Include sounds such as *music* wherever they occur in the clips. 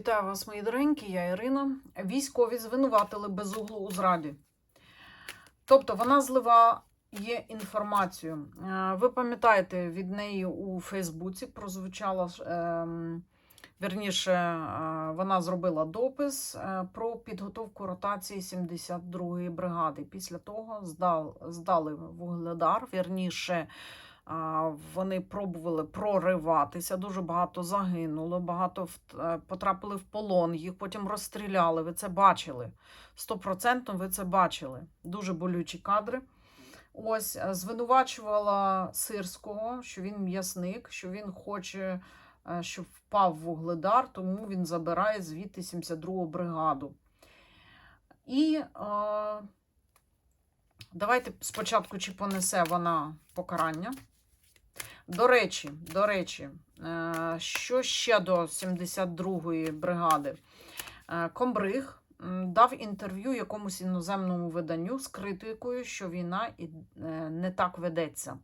Вітаю вас, мої доренькі, я Ірина. Військові звинуватили безуглу у зраді. Тобто вона зливає інформацію. Е, Ви пам'ятаєте, від неї у Фейсбуці прозвучала, ем, е, вона зробила допис е, про підготовку ротації 72-ї бригади. Після того здали вугледар, вірніше, Вони пробували прориватися, дуже багато загинуло, багато е, потрапили в полон, їх потім розстріляли. Ви це бачили. Стопроцентно ви це бачили. Дуже болючі кадри. Ось е, звинувачувала Сирського, що він м'ясник, що він хоче, е, щоб впав вугледар, тому він забирає звідти 72-гу бригаду. І е, давайте спочатку, чи понесе вона покарання. До речі, до речі, е, що ще до 72-ї бригади? Е, Комбриг дав інтерв'ю якомусь іноземному виданню з критикою, що війна е, не так ведеться.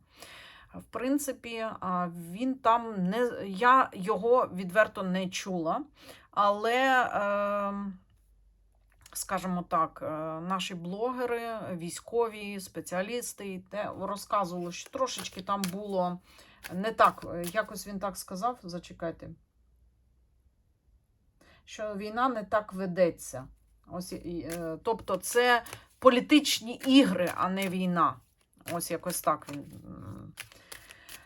В принципі, він там не я його відверто не чула, але, е, скажімо так, наші блогери, військові, спеціалісти розказували, що трошечки там було не так. е, Якось він так сказав. Зачекайте. Що війна не так ведеться. Ось, е, тобто, це політичні ігри, а не війна. Ось якось так він.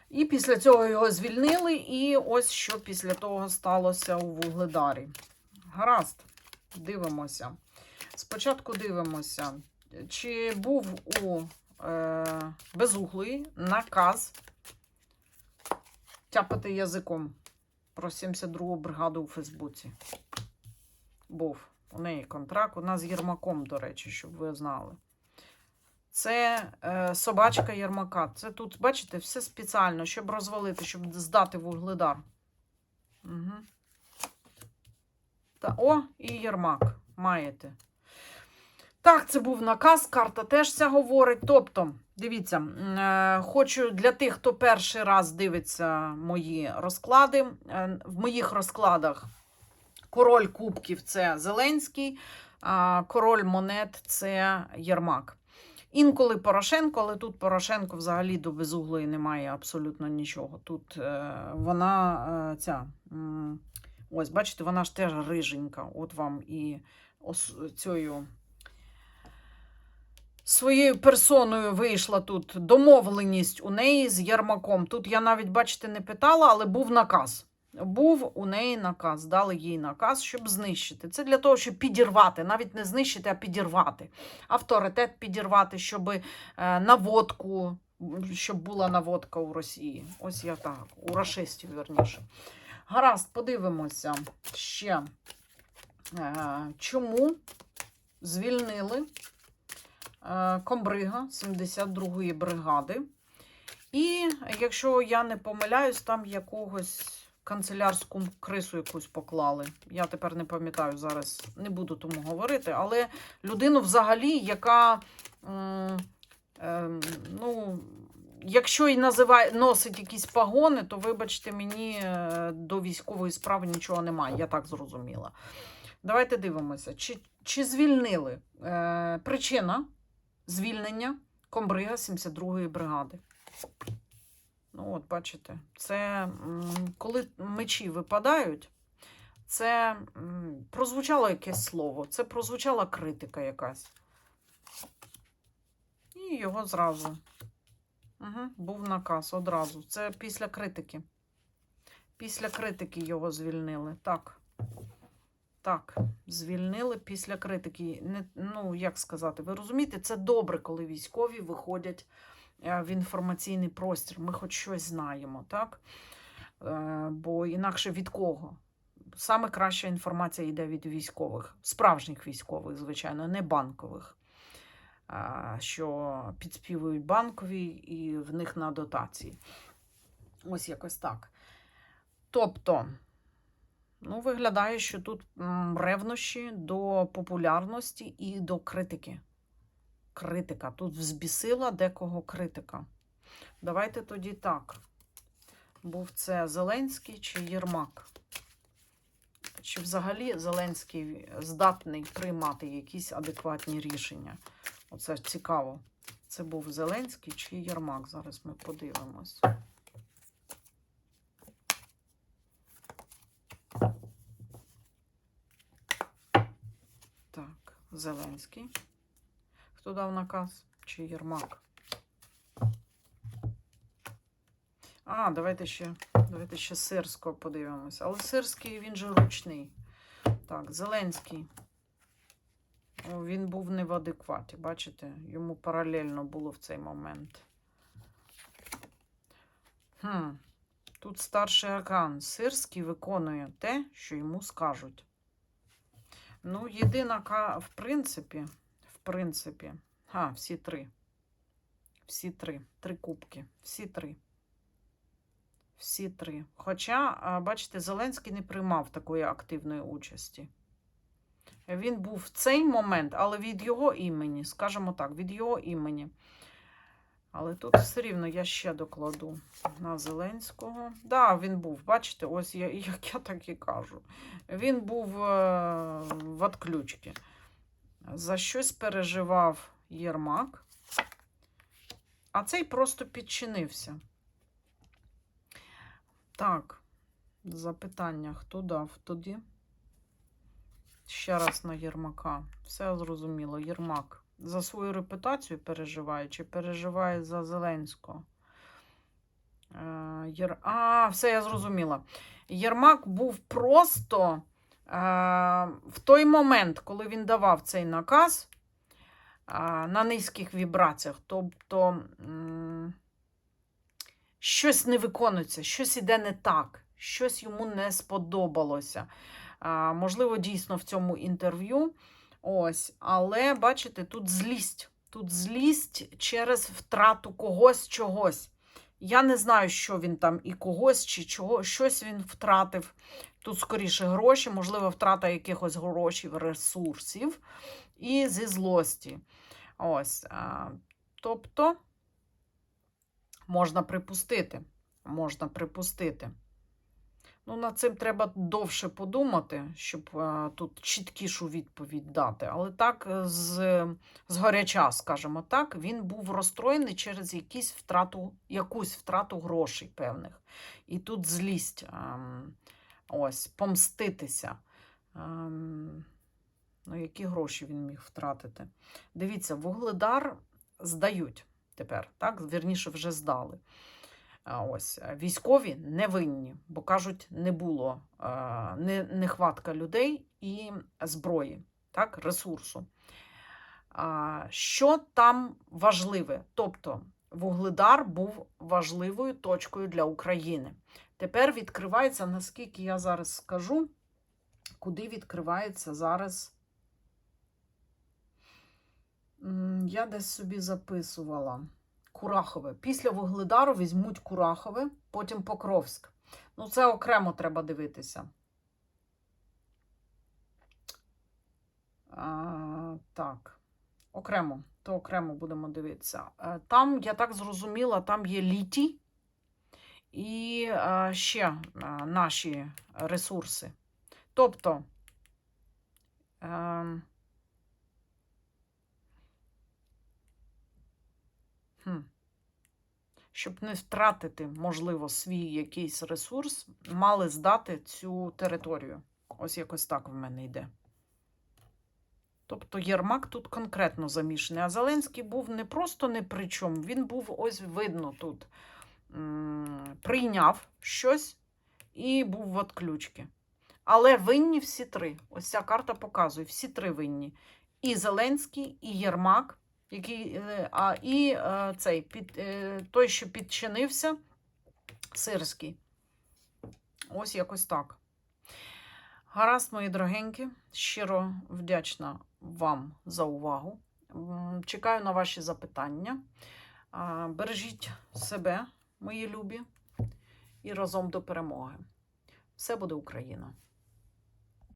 І після цього його звільнили, і ось що після того сталося у Вугледарі. Гаразд, дивимося. Спочатку дивимося, чи був у е, безуглої наказ тяпати язиком про 72-гу бригаду у Фейсбуці. Був. У неї контракт. Нас з Єрмаком, до речі, щоб ви знали. Це е, собачка Єрмака. Це тут, бачите, все спеціально, щоб розвалити, щоб здати вугледар. Угу. Та, о, і Єрмак. Маєте. Так, це був наказ, карта теж це говорить. Тобто, дивіться, е, хочу для тих, хто перший раз дивиться мої розклади. е, В моїх розкладах король кубків це Зеленський, а король монет це Єрмак. Інколи Порошенко, але тут Порошенко взагалі до безуглої немає абсолютно нічого. Тут е, вона ця. Ось, бачите, вона ж теж риженька. От вам і ос, цією своєю персоною вийшла тут домовленість у неї з Єрмаком. Тут я навіть, бачите, не питала, але був наказ. Був у неї наказ, дали їй наказ, щоб знищити. Це для того, щоб підірвати, навіть не знищити, а підірвати. Авторитет підірвати, щоб е, наводку, щоб була наводка у Росії. Ось я так, у рашистів, верніше. Гаразд, подивимося ще, е, чому звільнили комбрига 72-ї бригади. І якщо я не помиляюсь, там якогось канцелярську крису якусь поклали. Я тепер не пам'ятаю зараз, не буду тому говорити, але людину взагалі, яка. ем, ну, Якщо і називає, носить якісь пагони, то вибачте, мені е, до військової справи нічого немає, я так зрозуміла. Давайте дивимося, чи, чи звільнили е, причина звільнення комбрига 72-ї бригади. Ну, от, бачите, це коли мечі випадають, це прозвучало якесь слово, це прозвучала критика якась. І його зразу. Угу, був наказ одразу. Це після критики. Після критики його звільнили. Так. Так, звільнили після критики. Не, ну, як сказати, ви розумієте, це добре, коли військові виходять е, в інформаційний простір. Ми хоч щось знаємо, так? Е, Бо інакше від кого? Саме краща інформація йде від військових, справжніх військових, звичайно, не банкових, що підспівують банкові і в них на дотації. Ось якось так. Тобто, ну, виглядає, що тут ревнощі до популярності і до критики. Критика. Тут взбісила декого критика. Давайте тоді так. Був це Зеленський чи Єрмак? Чи взагалі Зеленський здатний приймати якісь адекватні рішення? Оце цікаво. Це був Зеленський чи Єрмак? Зараз ми подивимось. Так, Зеленський. Хто дав наказ? Чи Єрмак? А, давайте ще, давайте ще Сирського подивимося. Але Сирський він же ручний. Так, Зеленський. Він був не в адекваті, бачите? Йому паралельно було в цей момент. Хм. Тут старший аркан. Сирський виконує те, що йому скажуть. Ну, єдина, в принципі, в принципі, а, всі три. Всі три. Три кубки. Всі три. Всі три. Хоча, бачите, Зеленський не приймав такої активної участі. Він був в цей момент, але від його імені, скажімо так, від його імені. Але тут все рівно я ще докладу на Зеленського. Так, да, він був, бачите, ось я, *laughs* як я так і кажу. Він був е, в отключці. За щось переживав Єрмак, а цей просто підчинився. Так, запитання, хто дав тоді? Ще раз на Єрмака. Все зрозуміло. Єрмак за свою репутацію переживає чи переживає за Зеленського? Е, Єр... А, все я зрозуміла. Єрмак був просто е, в той момент, коли він давав цей наказ е, на низьких вібраціях, тобто щось не виконується, щось іде не так, щось йому не сподобалося. Можливо, дійсно в цьому інтерв'ю. Ось, але бачите, тут злість. Тут злість через втрату когось чогось. Я не знаю, що він там і когось, чи чого, щось він втратив. Тут скоріше гроші, можливо, втрата якихось грошей, ресурсів і зі злості. Ось. Тобто, можна припустити. Можна припустити. Ну, над цим треба довше подумати, щоб е, тут чіткішу відповідь дати. Але так, е, з, згоряча, скажімо так, він був розстроєний через якісь втрату, якусь втрату грошей певних. І тут злість, ем, ось, помститися. Ем, ну, які гроші він міг втратити? Дивіться, вугледар здають тепер, так? Вірніше, вже здали. Ось е, військові не винні, бо кажуть, не було е, не, нехватка людей і зброї, так, ресурсу. Що там важливе? Тобто, Вугледар був важливою точкою для України. Тепер відкривається, наскільки я зараз скажу, куди відкривається зараз. Я десь собі записувала. Курахове. Після Вугледару візьмуть Курахове, потім Покровськ. Ну, це окремо треба дивитися. А, так, окремо, то окремо будемо дивитися. Е, Там, я так зрозуміла, там є літій і е, ще е, наші ресурси. Тобто, е, Хм. Щоб не втратити, можливо, свій якийсь ресурс, мали здати цю територію. Ось якось так в мене йде. Тобто Єрмак тут конкретно замішаний. А Зеленський був не просто не при чому, він був ось видно тут. Прийняв щось і був в отключці. Але винні всі три. Ось ця карта показує: всі три винні. І Зеленський, і Єрмак який, е, а, і е, цей під, е, той, що підчинився, сирський. Ось якось так. Гаразд, мої дорогенькі, щиро вдячна вам за увагу. Чекаю на ваші запитання. Бережіть себе, мої любі, і разом до перемоги. Все буде Україна!